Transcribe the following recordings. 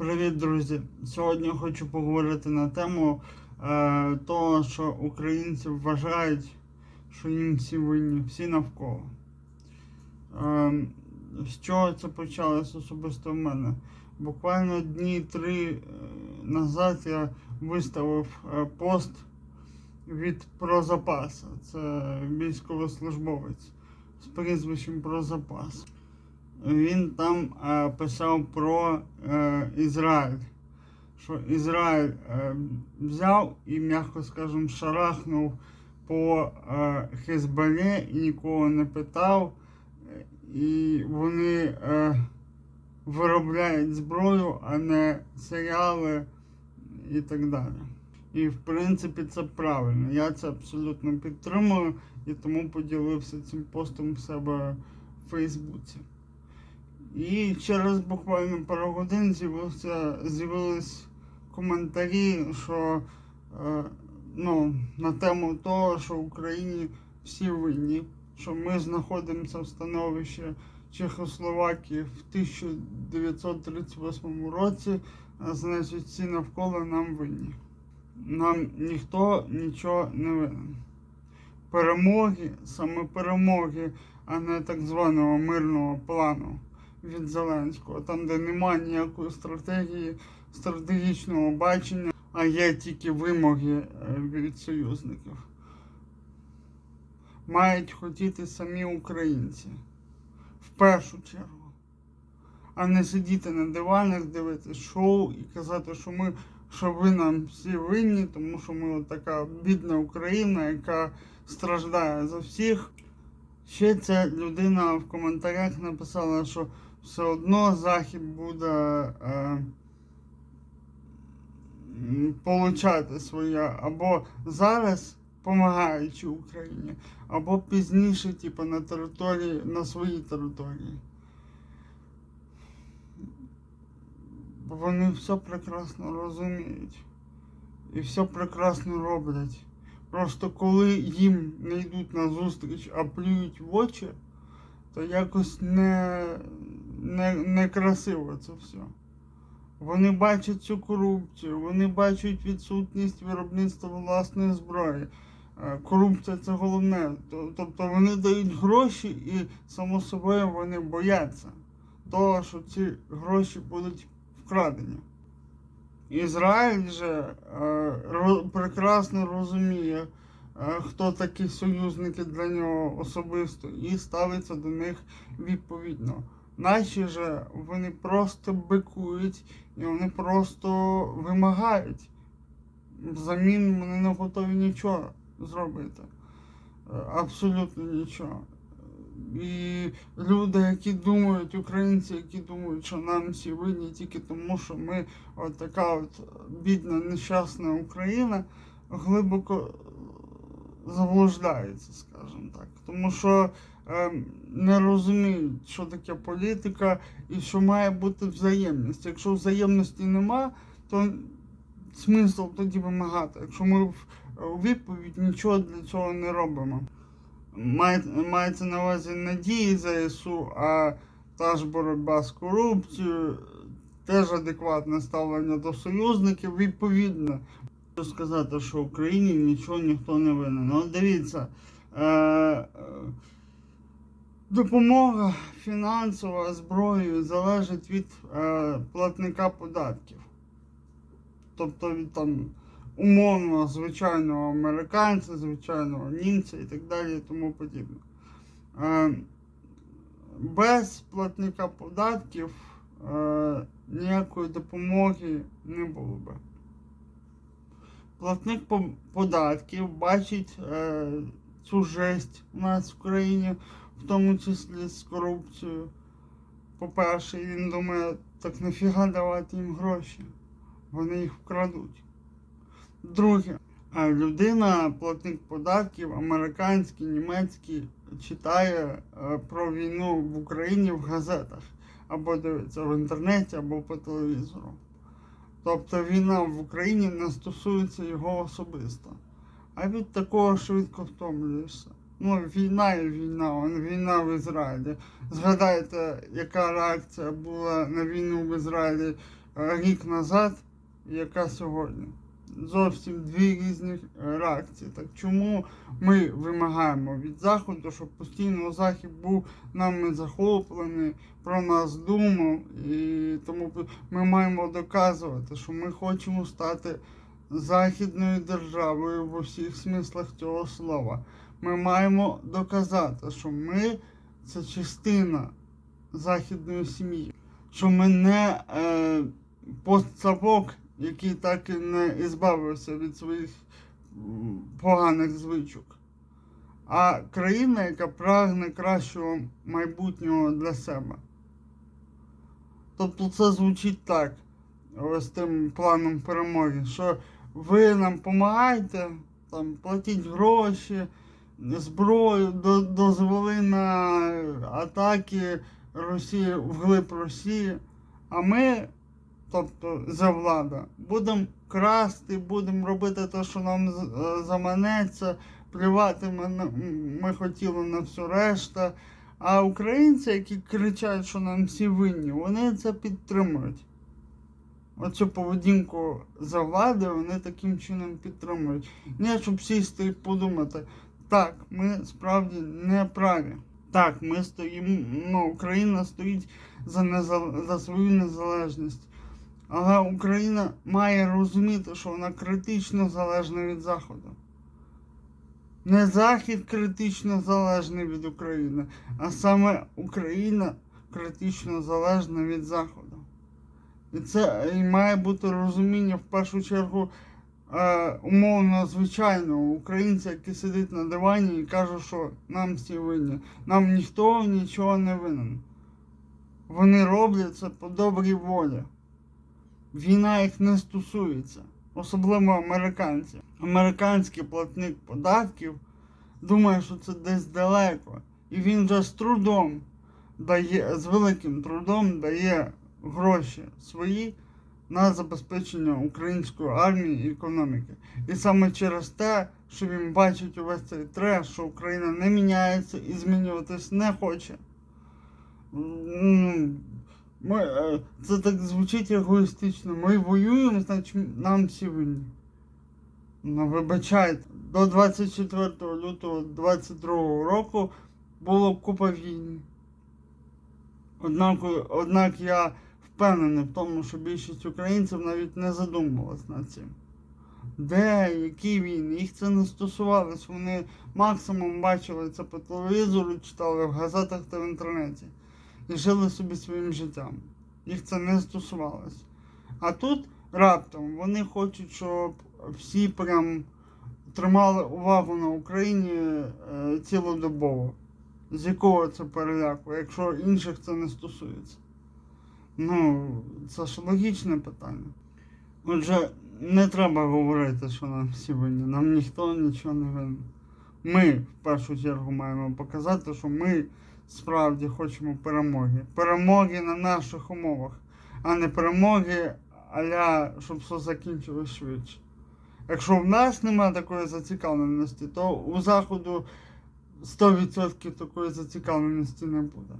Привіт, друзі! Сьогодні хочу поговорити на тему е, того, що українці вважають, що їм всі винні, всі навколо. Е, з чого це почалось особисто в мене? Буквально дні три е, назад я виставив е, пост від Прозапаса. Це військовослужбовець з прізвищем Прозапас він там е, писав про е, Ізраїль. Що Ізраїль е, взяв і, м'яко скажемо, шарахнув по Хезболі і нікого не питав. І вони виробляють зброю, а не серіали і так далі. І в принципі це правильно. Я це абсолютно підтримую і тому поділився цим постом в себе в Фейсбуці. І через буквально пару годин з'явились коментарі, що е, ну, на тему того, що в Україні всі винні, що ми знаходимося в становищі Чехословакії в 1938 році, а значить всі навколо нам винні. Нам ніхто нічого не винен. Перемоги, саме перемоги, а не так званого мирного плану від Зеленського, там, де немає ніякої стратегії, стратегічного бачення, а є тільки вимоги е, від союзників. Мають хотіти самі українці в першу чергу, а не сидіти на диванах, дивитися шоу і казати, що ми що ви нам всі винні, тому що ми от така бідна Україна, яка страждає за всіх. Ще ця людина в коментарях написала, що все одно Захід буде е, получати своє або зараз допомагаючи Україні, або пізніше, типу, на території, на своїй території. Бо вони все прекрасно розуміють і все прекрасно роблять. Просто коли їм не йдуть на зустріч, а плюють в очі, то якось не, не, не красиво це все. Вони бачать цю корупцію, вони бачать відсутність виробництва власної зброї. Е, Корупція це головне. Тобто вони дають гроші і само собою вони бояться того, що ці гроші будуть вкрадені. Ізраїль же е, прекрасно розуміє, е, хто такі союзники для нього особисто, і ставиться до них відповідно. Наші же вони просто бикують і вони просто вимагають. Взамін вони не готові нічого зробити. Е, Абсолютно нічого. І люди, які думають, українці, які думають, що нам всі винні тільки тому, що ми от така от бідна, нещасна Україна, глибоко заблуждаються, скажімо так. Тому що ем, не розуміють, що таке політика і що має бути взаємність. Якщо взаємності нема, то смисл тоді вимагати. Якщо ми в відповідь нічого для цього не робимо. Має, мається на увазі не дії ЗСУ, а та ж боротьба з корупцією, теж адекватне ставлення до союзників. Відповідно, хочу сказати, що в Україні нічого ніхто не винен. Ну, дивіться, е, е, допомога фінансова зброєю залежить від е, платника податків. Тобто від там умовно звичайного американця, звичайного німця і так далі і тому подібне. Е, без платника податків е, ніякої допомоги не було би. Платник податків бачить е, цю жесть у нас в країні, в тому числі з корупцією. По-перше, він думає, так нафіга давати їм гроші. Вони їх вкрадуть. Друге, людина, платник податків, американський, німецький, читає е, про війну в Україні в газетах, або дивиться в інтернеті, або по телевізору. Тобто війна в Україні не стосується його особисто. А від такого швидко втомлюєшся. Ну, війна і війна, війна в Ізраїлі. Згадайте, яка реакція була на війну в Ізраїлі е, рік назад яка сьогодні. Зовсім дві різні реакції. Так чому ми вимагаємо від Заходу, щоб постійно Захід був нами захоплений, про нас думав, і тому ми маємо доказувати, що ми хочемо стати західною державою в усіх смислах цього слова. Ми маємо доказати, що ми це частина західної сім'ї, що ми не е, постсавок, який так і не ізбавився від своїх поганих звичок, а країна, яка прагне кращого майбутнього для себе. Тобто це звучить так, ось тим планом перемоги, що ви нам допомагаєте, там, платіть гроші, зброю, дозволи на атаки Росії вглиб Росії, а ми, тобто за влада, будемо красти, будемо робити те, що нам е, заманеться, плювати ми, ми хотіли на всю решта. А українці, які кричать, що нам всі винні, вони це підтримують. Оцю поведінку за влади вони таким чином підтримують. Не щоб сісти і подумати, так, ми справді не праві. Так, ми стоїмо, ну, Україна стоїть за, незал... за свою незалежність. Але Україна має розуміти, що вона критично залежна від Заходу. Не Захід критично залежний від України, а саме Україна критично залежна від Заходу. І це і має бути розуміння в першу чергу е, умовно звичайного українця, який сидить на дивані і каже, що нам всі винні. Нам ніхто нічого не винен. Вони роблять це по добрій волі. Війна їх не стосується, особливо американці. Американський платник податків думає, що це десь далеко. І він вже з трудом дає, з великим трудом дає гроші свої на забезпечення української армії і економіки. І саме через те, що він бачить увесь цей треш, що Україна не міняється і змінюватись не хоче. Ми, е, це так звучить егоїстично. Ми воюємо, значить нам всі винні. Ну, вибачайте, до 24 лютого 22 року було купа війн. Однак, однак я впевнений в тому, що більшість українців навіть не задумувалась над цим. Де, які війни? Їх це не стосувалось. Вони максимум бачили це по телевізору, читали в газетах та в інтернеті і жили собі своїм життям. Їх це не стосувалось. А тут раптом вони хочуть, щоб всі прям тримали увагу на Україні е, цілодобово. З якого це переляку, якщо інших це не стосується? Ну, це ж логічне питання. Отже, не треба говорити, що нам всі винні. Нам ніхто нічого не винен. Ми в першу чергу маємо показати, що ми справді хочемо перемоги. Перемоги на наших умовах, а не перемоги аля, щоб все закінчилось швидше. Якщо в нас немає такої зацікавленості, то у Заходу 100% такої зацікавленості не буде.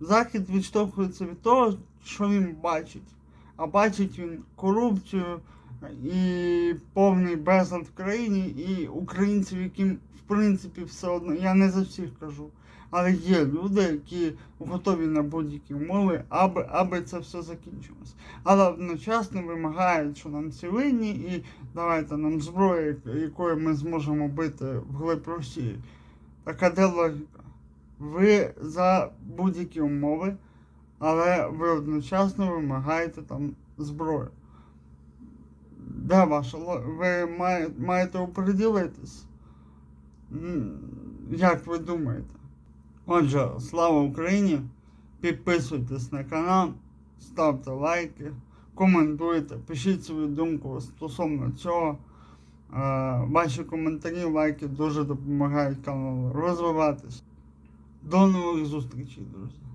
Захід відштовхується від того, що він бачить. А бачить він корупцію і повний безлад в країні, і українців, яким в принципі все одно, я не за всіх кажу, але є люди, які готові на будь-які умови, аби, аби це все закінчилось. Але одночасно вимагають, що нам всі винні, і давайте нам зброю, якою ми зможемо бити вглиб Росії. Така де логіка? Ви за будь-які умови, але ви одночасно вимагаєте там зброю. Де ваша? Ви має, маєте оприділитись. Як ви думаєте? Отже, слава Україні! Підписуйтесь на канал, ставте лайки, коментуйте, пишіть свою думку стосовно цього. Е, Ваші коментарі, лайки дуже допомагають каналу розвиватися. До нових зустрічей, друзі.